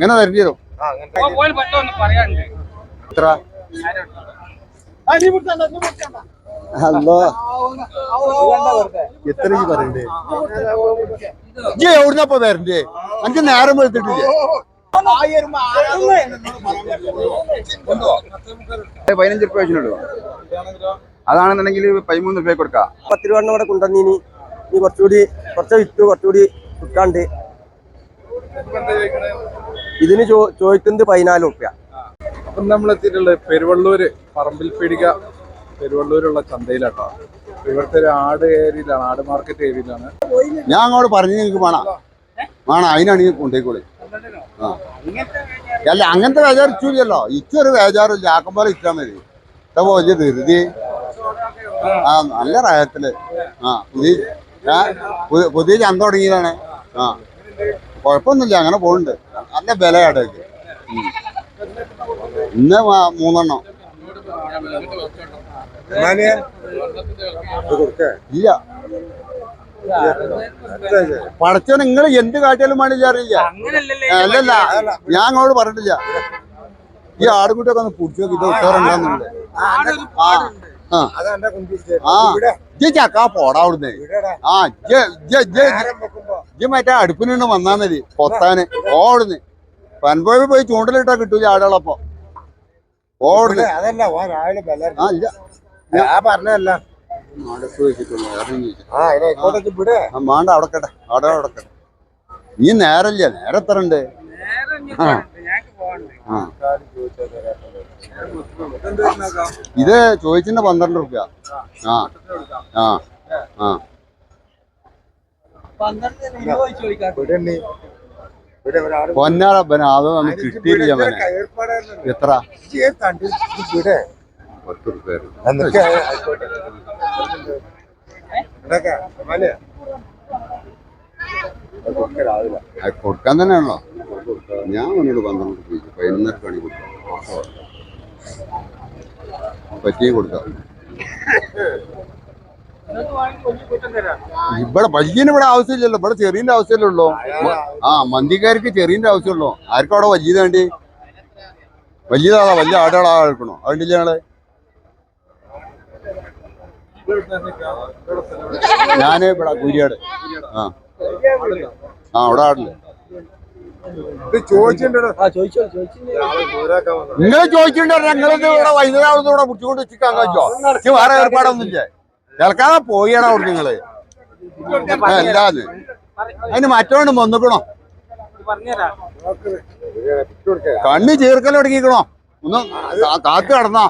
ഇങ്ങനെ തരേണ്ടി വരും. പോയി പറ്റൊന്ന് പറയാനുണ്ട്. എത്ര? അല്ലോ എത്ര ഈ പറയണ്ടേ? ഇജ്ജ് എവിടുന്നപ്പോ വരണ്ടേ അഞ്ച് നേരം വെളുത്തിട്ടില്ലേ? പതിനഞ്ച് റുപ്യ വെച്ചിട്ടുള്ളൂ അതാണെന്നുണ്ടെങ്കിൽ പതിമൂന്ന് റുപ്യ കൊടുക്കാം. പത്ത് രൂപ ഇവിടെ കൊണ്ടുവന്നീനി. ഇനി കുറച്ചുകൂടി കുറച്ച് വിറ്റു കുറച്ചുകൂടി വിൽക്കാണ്ട്. ഇതിന് ചോ ചോദിക്കുന്നത് പതിനാല് റുപ്യ അപ്പം നമ്മൾ എത്തിയിട്ടുള്ളത് പെരുവള്ളൂര്. പറമ്പിൽ പീടിക പെരുവള്ളൂരുള്ള ചന്തയിലാട്ടോ. ഇവിടുത്തെ ഒരു ആട് ഏരിയയിലാണ് ആട് മാർക്കറ്റ് ഏരിയയിലാണ്. ഞാൻ അങ്ങോട്ട് പറഞ്ഞു നിങ്ങൾക്ക് വേണം. വേണം അതിനാണ് ഈ കൊണ്ടേക്കോളി ആ. അല്ല അങ്ങനത്തെ ബേജാറിച്ചില്ലല്ലോ ഇച്ചൊരു വേജാറില്ല. ആക്കം ഇച്ചാൽ മതി. ഇത്ര പോയി ധൃതി. ആ നല്ല റായത്തിൽ ആ പുതിയ പുതിയ ചന്ത തുടങ്ങിയതാണ്. ആ. കുഴപ്പമൊന്നുമില്ല അങ്ങനെ പോകുന്നുണ്ട് നല്ല വിലയാണ് അടക്ക്. ഇന്ന് മൂന്നെണ്ണം. ഇല്ല. പടച്ചോ നിങ്ങൾ എന്ത് കാട്ടിയാലും വേണ്ടില്ല അറിയില്ല അല്ലല്ല. ഞാൻ അങ്ങോട്ട് പറഞ്ഞിട്ടില്ല. ഈ ആടുകുട്ടിയൊക്കെ ഒന്ന് പിടിച്ചു നോക്കി ഉത്തരണ്ടാന്നുണ്ട് ആ ആ ഇജ്ജ് മറ്റേ അടുപ്പിനു വന്നാ മതി കൊത്താന് ഓടുന്ന് പൻപോയി പോയി ചൂണ്ടലിട്ടാ കിട്ടൂല ആടുകളപ്പോ ഓടില്ല അതല്ല ഓ രാവിലെ ആ ഇല്ല. ആ ആ മാണ്ട അടക്കട്ടെ അവിടെ അടക്കട്ടെ നീ നേരല്ല നേരെ എത്ര ഉണ്ട്? ഇത് ചോദിച്ചിന്റെ പന്ത്രണ്ട് റുപ്യ. ആ. ആ. ആ. വിടണ്ണി. വിട് ഒരാട് പൊന്നാറ ബന അത് നമുക്ക് കിട്ടിയില്ല എത്ര? കൊടുക്കാൻ തന്നെയാണല്ലോ. ഞാൻ അവനോട് പന്ത്രണ്ട് റുപ്യ പതിനൊന്നര പണി കൊടുക്കാം. പറ്റിയും കൊടുക്കാം. ഇവിടെ വലിയന് ഇവിടെ ആവശ്യമില്ലല്ലോ. ഇവിടെ ചെറിയന്റെ ആവശ്യമല്ലേ ഉള്ളൂ. ആ മന്തിക്കാർക്ക് ചെറിയന്റെ ആവശ്യമുള്ളൂ. ആർക്കും അവിടെ വലിയ വേണ്ടി? വലിയതാളാ വലിയ ആടുകളാ എടുക്കണോ അതുകൊണ്ടില്ല ഞങ്ങൾ? ഞാൻ ഇവിടെ കുരിയാട് ആ. ആ അവിടെ ആടില്ല ഇത് ചോദിച്ചിട്ടുണ്ടോ. ആ ചോദിച്ചോ ചോദിച്ചു നിങ്ങൾ ചോദിച്ചിട്ടുണ്ടോ? ഞങ്ങളിത് ഇവിടെ വൈകുന്നേരം ഇവിടെ പിടിച്ചുകൊണ്ട് വെച്ചിട്ടാണോ വേറെ ഏർപ്പാടൊന്നുമില്ല? കേൾക്കാതെ പോയിടാ അവിടെ നിങ്ങൾ. എന്താന്ന് അതിന് മറ്റോണ്ട് വന്നിക്കണോ? കണ്ണ് ചീർക്കൽ തുടങ്ങിക്കണോ? ഒന്ന് കാത്തു കടന്നോ.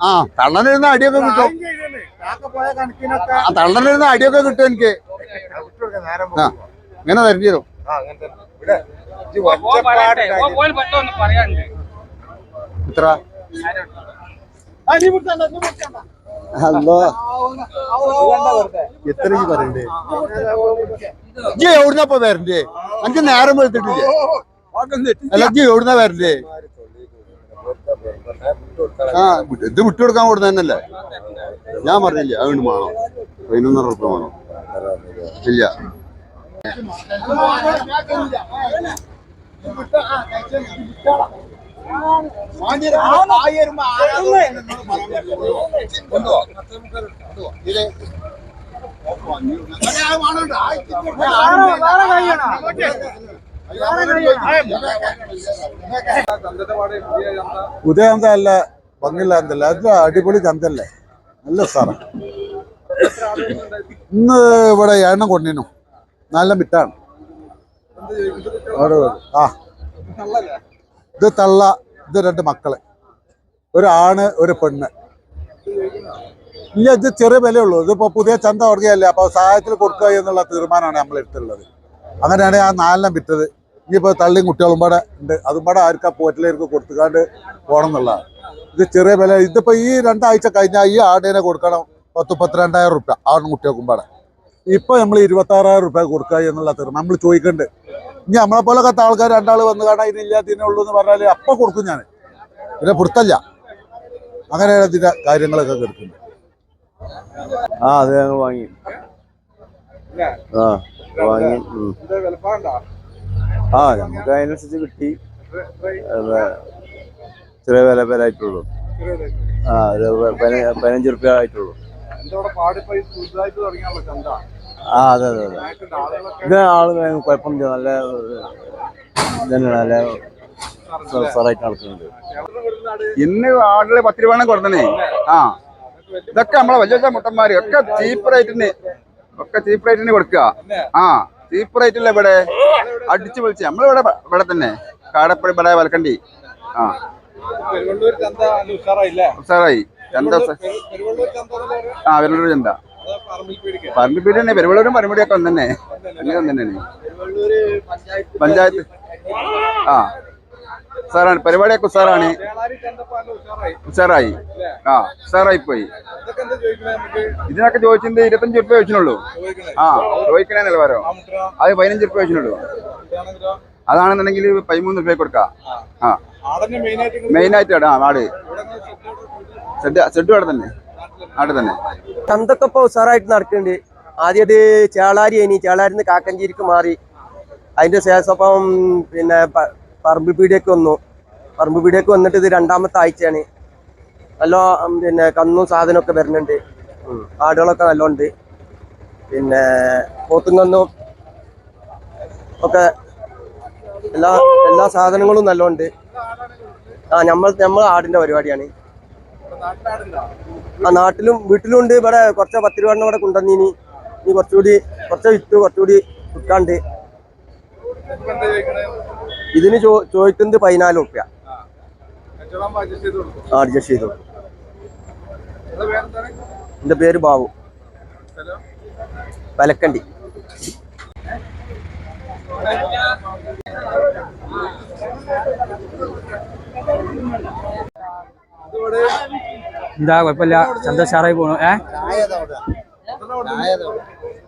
ആ തള്ളനിരുന്ന അടിയൊക്കെ കിട്ടും. പോയ കണക്കിനൊക്കെ ആ തള്ളനിരുന്ന അടിയൊക്കെ കിട്ടും എനിക്ക്. നേരം ആ ഇങ്ങനെ തരേണ്ടി തരും തന്നെ. എത്ര പറയണ്ടേ? ഇജ്ജ് എവിടുന്നപ്പോ വരണ്ടേ? അഞ്ച് നേരം വെളുത്തിട്ടില്ലേ? അല്ല ഇജ്ജ് എവിടുന്നാ വരണ്ടേ? ആ ഇത് വിട്ടുകൊടുക്കാൻ കൊടുത്ത തന്നെയല്ലേ? ഞാൻ പറഞ്ഞില്ല അതുകൊണ്ട് വേണോ. പതിനൊന്നര റുപ്യ വേണോ. ഇല്ല. പുതിയ ചന്ത അല്ല ഭംഗിയുള്ള ചന്തല്ല അത് അടിപൊളി ചന്തല്ലേ നല്ല സാറാ ഇന്ന് ഇവിടെ എണ്ണം കൊണ്ടിനു നല്ല മിറ്റാണ്. ആ ഇത് തള്ള ഇത് രണ്ട് മക്കൾ. ഒരാണ് ഒരു പെണ്ണ്. ഇല്ല ഇത് ചെറിയ വിലയുള്ളൂ ഇതിപ്പോ പുതിയ ചന്ത തുടങ്ങിയല്ലേ അപ്പൊ സഹായത്തിൽ കൊടുക്കുക എന്നുള്ള തീരുമാനമാണ് നമ്മൾ എടുത്തുള്ളത് അങ്ങനെയാണ് ആ നാലെണ്ണം വിറ്റത്. ഇനിയിപ്പോ തള്ളിയും കുട്ടികളും പാടെ ഉണ്ട്. അതും പാടെ ആർക്കാ പോറ്റിലേക്ക് കൊടുത്തുകാണ്ട് പോകണം എന്നുള്ളതാണ്. ഇത് ചെറിയ വില. ഇതിപ്പോ ഈ രണ്ടാഴ്ച കഴിഞ്ഞാൽ ഈ ആടിനെ കൊടുക്കണം പത്ത് പത്തിരണ്ടായിരം റുപ്യ ആടും കുട്ടികൾക്കും പാടെ ഇപ്പൊ നമ്മൾ ഇരുപത്തി ആറായിരം റുപ്യ കൊടുക്കുക എന്നുള്ള തീർന്നു നമ്മൾ ചോദിക്കണ്ട്. ഇനി നമ്മളെ പോലെ കത്ത ആൾക്കാർ രണ്ടാൾ വന്ന് കാണാൻ ഇതിനില്ല ഇതിനുള്ളൂ എന്ന് പറഞ്ഞാൽ അപ്പൊ കൊടുക്കും ഞാൻ പിന്നെ പുറത്തല്ല. അങ്ങനെയാണ് ഇതിന്റെ കാര്യങ്ങളൊക്കെ കിടക്കുന്നത് ആ അത് ഞങ്ങൾ വാങ്ങി. ആ വാങ്ങി. ആ നമുക്ക് അതിനനുസരിച്ച് കിട്ടി. അത് ചെറിയ വില പേരായിട്ടുള്ളൂ ആ ഒരു പതിന- പതിനഞ്ച് റുപ്യ ആയിട്ടുള്ളൂ. ആ അതെ അതെ അതെ. ഇത് ആൾ കുഴപ്പമില്ല നല്ല ഇതന്നെയാണ് നല്ല നടക്കുന്നുണ്ട് ഇന്ന് ആടിൽ പത്ത് രൂപ കൊടുത്തേ ആ. ഇതൊക്കെ നമ്മളെ വലിയ വലിയ മുട്ടന്മാര് ഒക്കെ ചീപ്പ് റേറ്റിന് ഒക്കെ ചീപ്പ് റേറ്റിന് കൊടുക്കുക ആ ചീപ്പ് റേറ്റില്ല ഇവിടെ? അടിച്ചു വിളിച്ച് നമ്മളിവിടെ ഇവിടെ തന്നെ. കാടപ്പടി ഇവിടെ വലക്കണ്ടി. ആ. ഉഷാറായി. ചന്ത? ആ പെരുവള്ളൂർ ചന്ത. പറമ്പിപ്പീടി തന്നെ പെരുവള്ളൂരും പറമ്പിടിയൊക്കെ ഒന്ന് തന്നെ അങ്ങനെ ഒന്ന് തന്നെയാണ് പഞ്ചായത്ത്. ആ. സാറാണ് പരിപാടിയൊക്കെ നല്ല ഉഷാറായി ആ ഉഷാറായി പോയി ഇതിനൊക്കെ ചോദിച്ചിട്ട് ഇരുപത്തഞ്ച് റുപ്യ ചോദിക്കണേ ആ ചോദിക്കണേ നിലവാരം. അത് പതിനഞ്ച് റുപ്യ ഇതാണെങ്കിലോ അതാണെന്നുണ്ടെങ്കിൽ പതിമൂന്ന് റുപ്യ കൊടുക്കാം. ആ. മെയിനായിട്ട് ആ നാട് സെഡ് സെഡ് അവിടെ തന്നെ. നാട് തന്നെ ചന്തൊക്കെ ഇപ്പൊ ഉഷാറായിട്ട് നടക്കുന്നുണ്ട്. ആദ്യം അത് ചേളാരി ഇനി ചേളാരി കാക്കഞ്ചേരിക്ക് മാറി. അതിന്റെ ശേഷം പിന്നെ പറമ്പ് പീടിയൊക്കെ വന്നു. പറമ്പ് പീടിയൊക്കെ വന്നിട്ട് ഇത് രണ്ടാമത്തെ ആഴ്ചയാണ്. നല്ല പിന്നെ കന്നും സാധനമൊക്കെ വരുന്നുണ്ട്. ആടുകളൊക്കെ നല്ലോണ്ട്. പിന്നെ പോത്തും കന്നും ഒക്കെ എല്ലാ എല്ലാ സാധനങ്ങളും നല്ലോണ്ട്. ആ നമ്മൾ നമ്മൾ ആടിന്റെ പരിപാടിയാണ്. ആ നാട്ടിലും വീട്ടിലും ഉണ്ട്. ഇവിടെ കുറച്ച് പത്ത് രൂപ ഇവിടെ കൊണ്ടുവന്നി ഇനി കുറച്ചുകൂടി കുറച്ച് വിറ്റ് കുറച്ചുകൂടി വിൽക്കാണ്ട് ഇതിന് ചോ ചോദിക്കുന്നത് പതിനാല് റുപ്യ അഡ്ജസ്റ്റ് ചെയ്ത് എന്റെ പേര് ബാബു. വലക്കണ്ടി ഇതിവിടെ എന്താ കുഴപ്പമില്ല. സന്തോഷാറായി പോണു. ഏ?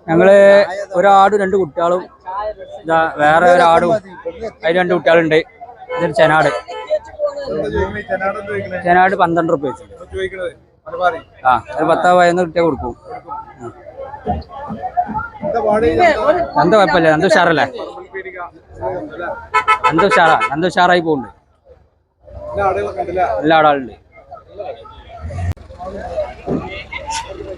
ഞങ്ങൾ ഒരാടും രണ്ട് കുട്ടികളും. ഇതാ വേറെ ഒരാടും. അതിന് രണ്ട് കുട്ടികളുണ്ട്. ഇതൊരു ചെനാട്. എന്താ ചെനാട് എന്താ പന്ത്രണ്ട് റുപ്യ എന്താ ആ ഒരു പത്താ പതിനൊന്ന് കുട്ടിയെ കൊടുക്കും. എന്താ? എന്താ കുഴപ്പമില്ല എന്ത് ഉഷാറല്ലേ? എന്ത് ഉഷാറാ? എന്ത് ഉഷാറായി പോകുന്നുണ്ട് എല്ലാ ആടുകളുണ്ട് എല്ലാ ആടാളുണ്ട്